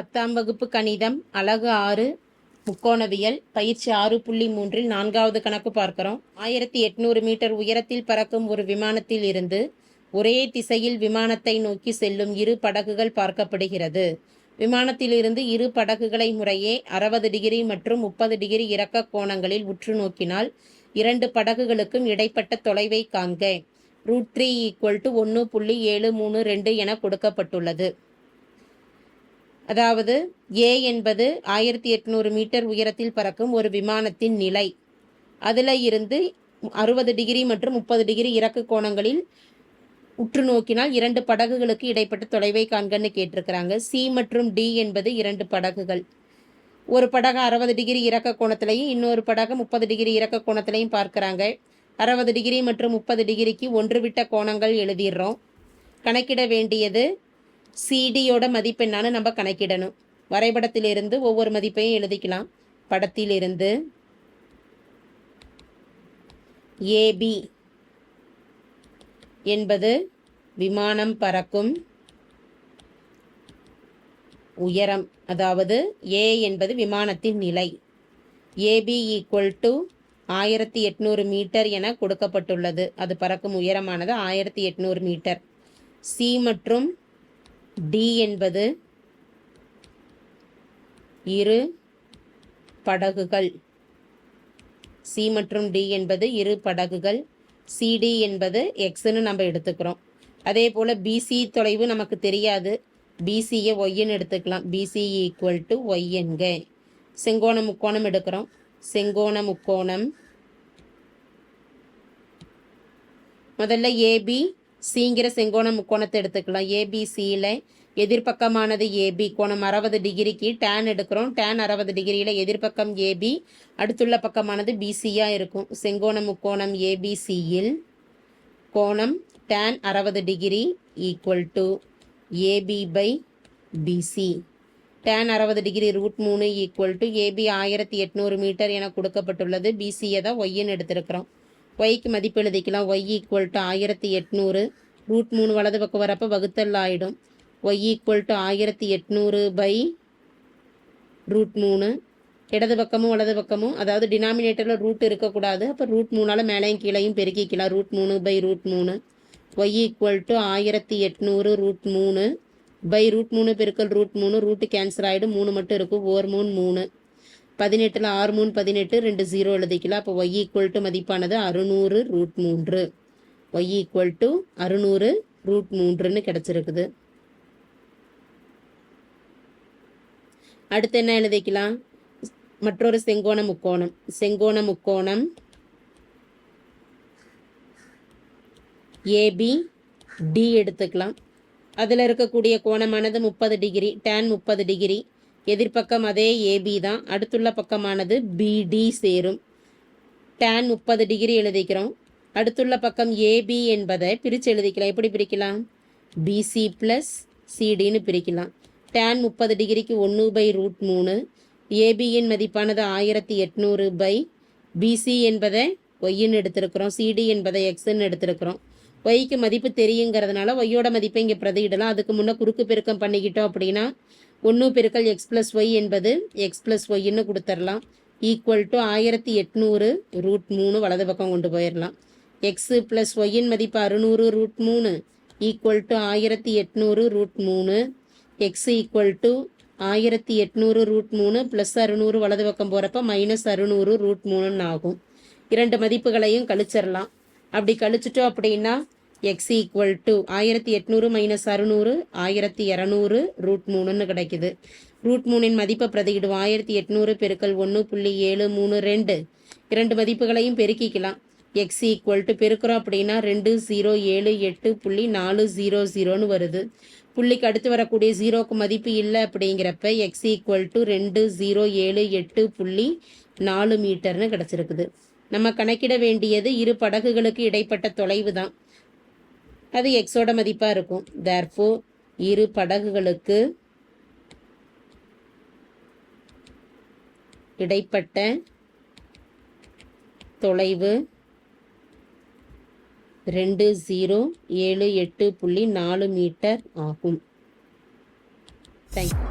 பத்தாம் வகுப்பு கணிதம் அழகு ஆறு முக்கோணவியல் பயிற்சி ஆறு புள்ளி மூன்றில் நான்காவது கணக்கு பார்க்கிறோம். ஆயிரத்தி எட்நூறு மீட்டர் உயரத்தில் பறக்கும் ஒரு விமானத்தில் இருந்து ஒரே திசையில் விமானத்தை நோக்கி செல்லும் இரு படகுகள் பார்க்கப்படுகிறது. விமானத்திலிருந்து இரு படகுகளை முறையே அறுபது டிகிரி மற்றும் முப்பது டிகிரி இறக்க கோணங்களில் உற்று நோக்கினால் இரண்டு படகுகளுக்கும் இடைப்பட்ட தொலைவை காண்க. ரூட் த்ரீ ஈக்குவல் டு ஒன்று புள்ளி ஏழு மூணு ரெண்டு என கொடுக்கப்பட்டுள்ளது. அதாவது ஏ என்பது ஆயிரத்தி எட்நூறு மீட்டர் உயரத்தில் பறக்கும் ஒரு விமானத்தின் நிலை. அதில் இருந்து அறுபது டிகிரி மற்றும் முப்பது டிகிரி இறக்கு கோணங்களில் உற்று நோக்கினால் இரண்டு படகுகளுக்கு இடைப்பட்ட தொலைவை காண்கன்னு கேட்டிருக்கிறாங்க. சி மற்றும் டி என்பது இரண்டு படகுகள். ஒரு படகு அறுபது டிகிரி இறக்க கோணத்திலையும் இன்னொரு படகு முப்பது டிகிரி இறக்க கோணத்திலையும் பார்க்குறாங்க. அறுபது டிகிரி மற்றும் முப்பது டிகிரிக்கு ஒன்று விட்ட கோணங்கள் எழுதிடுறோம். கணக்கிட வேண்டியது சிடியோட மதிப்பெண்ணான்னு நம்ம கணக்கிடணும். வரைபடத்திலிருந்து ஒவ்வொரு மதிப்பையும் எழுதிக்கலாம். படத்திலிருந்து ஏபி என்பது விமானம் பறக்கும் உயரம். அதாவது ஏ என்பது விமானத்தின் நிலை. ஏபி ஈக்குவல் டு ஆயிரத்தி எட்நூறு மீட்டர் என கொடுக்கப்பட்டுள்ளது. அது பறக்கும் உயரமானது ஆயிரத்தி எட்நூறு மீட்டர். சி மற்றும் டி என்பது இரு படகுகள். சி மற்றும் டி என்பது இரு படகுகள். சிடி என்பது எக்ஸ்ன்னு நம்ம எடுத்துக்கிறோம். அதே போல் பிசி தொலைவு நமக்கு தெரியாது. பிசியை ஒய்ன்னு எடுத்துக்கலாம். பிசி ஈக்குவல் டு ஒய் செங்கோண முக்கோணம் எடுக்கிறோம். செங்கோண முக்கோணம். முதல்ல ஏபி சீங்கிற செங்கோண முக்கோணத்தை எடுத்துக்கலாம். ஏபிசியில் எதிர்பக்கமானது ஏபி கோணம் அறுபது டிகிரிக்கு டேன் எடுக்கிறோம். டேன் அறுபது டிகிரியில் எதிர்பக்கம் ஏபி அடுத்துள்ள பக்கமானது பிசியாக இருக்கும். செங்கோண முக்கோணம் ஏபிசியில் கோணம் டேன் அறுபது degree equal to AB by BC tan அறுபது டிகிரி ரூட் மூணு ஈக்குவல் டு ஏபி ஆயிரத்தி எட்நூறு மீட்டர் என கொடுக்கப்பட்டுள்ளது. பிசியை தான் ஒய்ன்னு எடுத்திருக்கிறோம். ஒய்க்கு மதிப்பு எழுதிக்கலாம். ஒய் ஈக்குவல் டு ஆயிரத்தி எட்நூறு. ரூட் மூணு வலது பக்கம் வரப்போ வகுத்தல் ஆகிடும் ஒய் ஈக்குவல் டு ஆயிரத்தி எட்நூறு பை ரூட் மூணு. இடது பக்கமும் வலது பக்கமும் அதாவது டினாமினேட்டரில் ரூட் இருக்கக்கூடாது. அப்போ ரூட் மூணால் மேலேயும் கீழையும் பெருக்கிக்கலாம். ரூட் மூணு பை ரூட் மூணு. ஒய் ஈக்குவல் டு ஆயிரத்தி எட்நூறு ரூட் மூணு. பை ரூட் மூணு பெருக்கல் ரூட் மூணு ரூட்டு கேன்சல் ஆகிடும் மூணு மட்டும் இருக்கும். ஓர் மூணு மூணு. பதினெட்டில் ஆறு மூணு பதினெட்டு ரெண்டு ஜீரோ எழுதிக்கலாம் அப்போ ஒய் ஈக்குவல் டு மதிப்பானது அறுநூறு ரூட் மூன்று. ஒய் ஈக்குவல் டு அறுநூறு ரூட் மூன்றுன்னு கிடச்சிருக்குது. அடுத்து என்ன எழுதிக்கலாம்? மற்றொரு செங்கோண முக்கோணம். செங்கோண முக்கோணம் ஏபி டி எடுத்துக்கலாம். அதில் இருக்கக்கூடிய கோணமானது முப்பது டிகிரி டேன் முப்பது டிகிரி. எதிர்ப்பக்கம் அதே ஏபி தான். அடுத்துள்ள பக்கமானது பிடி சேரும். டேன் முப்பது டிகிரி எழுதிக்கிறோம். அடுத்துள்ள பக்கம் ஏபி என்பதை பிரித்து எழுதிக்கலாம். எப்படி பிரிக்கலாம்? பிசி ப்ளஸ் சிடின்னு பிரிக்கலாம். டேன் முப்பது டிகிரிக்கு ஒன்று பை ரூட் மூணு. ஏபியின் மதிப்பானது ஆயிரத்தி எட்நூறு பை பிசி என்பதை ஒய்ன்னு எடுத்திருக்கிறோம். சிடி என்பதை எக்ஸ்ன்னு எடுத்திருக்கிறோம். ஒய்க்கு மதிப்பு தெரியுங்கிறதுனால ஒய்யோட மதிப்பை இங்கே பிரதியிடலாம். அதுக்கு முன்னே குறுக்கு பெருக்கம் பண்ணிக்கிட்டோம் அப்படின்னா ஒன்று பெருக்கல் எக்ஸ் ப்ளஸ் ஒய் என்பது எக்ஸ் ப்ளஸ் ஒய்ன்னு கொடுத்துடலாம் ஈக்குவல் டு ஆயிரத்தி எட்நூறு ரூட் மூணு வலது பக்கம் கொண்டு போயிடலாம் எக்ஸு ப்ளஸ் ஒய்யின் மதிப்பு அறுநூறு ரூட் மூணு. ஈக்குவல் டு ஆயிரத்தி எட்நூறு ரூட் மூணு. எக்ஸ் ஈக்குவல் டு ஆயிரத்தி எட்நூறு ரூட் மூணு ப்ளஸ் அறுநூறு வலது பக்கம் போகிறப்ப மைனஸ் அறுநூறு ரூட் மூணுன்னு ஆகும். இரண்டு மதிப்புகளையும் கழிச்சிடலாம் அப்படி கழிச்சிட்டோம் அப்படின்னா எக்ஸ் ஈக்குவல் டு ஆயிரத்தி எட்நூறு மைனஸ் அறுநூறு ஆயிரத்தி இரநூறு ரூட் மூணுன்னு கிடைக்குது. ரூட் மூணின் மதிப்பை பிரதியிடுவோம். ஆயிரத்தி எட்நூறு பெருக்கல் ஒன்று புள்ளி ஏழு மூணு ரெண்டு. இரண்டு மதிப்புகளையும் பெருக்கிக்கலாம். எக்ஸ் ஈக்குவல் டு பெருக்கிறோம் அப்படின்னா ரெண்டு ஜீரோ ஏழு எட்டு புள்ளி நாலு ஜீரோ ஜீரோன்னு வருது. புள்ளிக்கு அடுத்து வரக்கூடிய ஜீரோக்கு மதிப்பு இல்லை அப்படிங்கிறப்ப எக்ஸ் ஈக்குவல் டு ரெண்டு ஜீரோ ஏழு எட்டு புள்ளி நாலு மீட்டர்னு கிடச்சிருக்குது. நம்ம கணக்கிட வேண்டியது இரு படகுகளுக்கு இடைப்பட்ட தொலைவு தான். அது எக்ஸோட மதிப்பாக இருக்கும். தேர்ஃபோ இரு படகுகளுக்கு இடைப்பட்ட தொலைவு ரெண்டு ஜீரோ ஏழு எட்டு புள்ளி நாலு மீட்டர் ஆகும். தேங்க்யூ